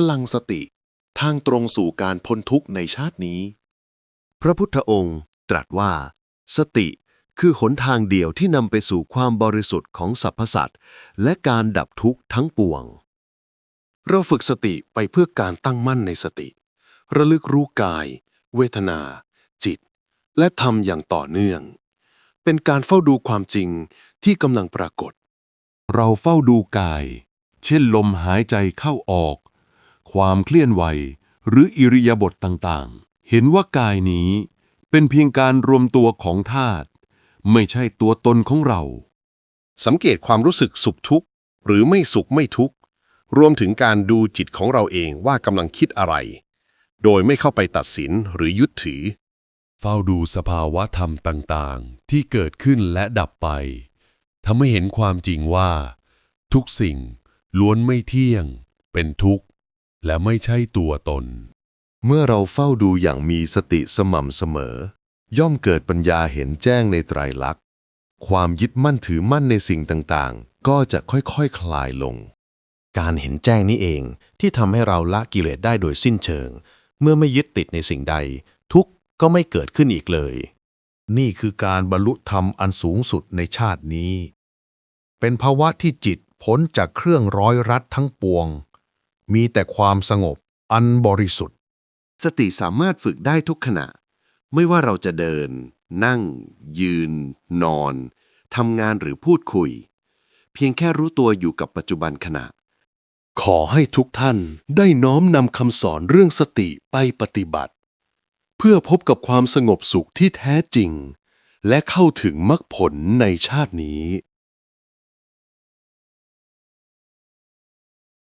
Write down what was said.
พลังสติ ทางตรงสู่การพ้นทุกข์ในชาตินี้ พระพุทธองค์ตรัสว่า สติคือหนทางเดียวที่นำไปสู่ความบริสุทธิ์ของสรรพสัตว์และการดับทุกข์ทั้งปวง เราฝึกสติไปเพื่อการตั้งมั่นในสติ ระลึกรู้กาย เวทนา จิต และทำอย่างต่อเนื่อง เป็นการเฝ้าดูความจริงที่กำลังปรากฏ เราเฝ้าดูกาย เช่นลมหายใจเข้าออก ความเคลื่อนไหว หรืออิริยาบถต่างๆ เห็นว่ากายนี้เป็นเพียงการรวมตัวของธาตุไม่ใช่ตัวตนของเรา สังเกตความรู้สึกสุขทุกข์ หรือไม่สุขไม่ทุกข์ รวมถึงการดูจิตของเราเองว่ากำลังคิดอะไร โดยไม่เข้าไปตัดสินหรือยึดถือ เฝ้าดูสภาวะธรรมต่างๆ ที่เกิดขึ้นและดับไปทำให้เห็นความจริงว่า ทุกสิ่งล้วนไม่เที่ยง เป็นทุกข์ และไม่ใช่ตัวตน เมื่อเราเฝ้าดูอย่างมีสติสม่ำเสมอ ย่อมเกิดปัญญาเห็นแจ้งในไตรลักษณ์ ความยึดมั่นถือมั่นในสิ่งต่างๆ ก็จะค่อยๆคคลายลง การเห็นแจ้งนี้เองที่ทำให้เราละกิเลสได้โดยสิ้นเชิง เมื่อไม่ยึดติดในสิ่งใด ทุกข์ก็ไม่เกิดขึ้นอีกเลย นี่คือการบรรลุธรรมอันสูงสุดในชาตินี้ เป็นภาวะที่จิตพ้นจากเครื่องร้อยรัดทั้งปวง มีแต่ความสงบ อันบริสุทธิ์ สติสามารถฝึกได้ทุกขณะ ไม่ว่าเราจะเดิน นั่ง ยืน นอนทำงานหรือพูดคุย เพียงแค่รู้ตัวอยู่กับปัจจุบันขณะ ขอให้ทุกท่านได้น้อมนำคำสอนเรื่องสติไปปฏิบัติ เพื่อพบกับความสงบสุขที่แท้จริง และเข้าถึงมรรคผลในชาตินี้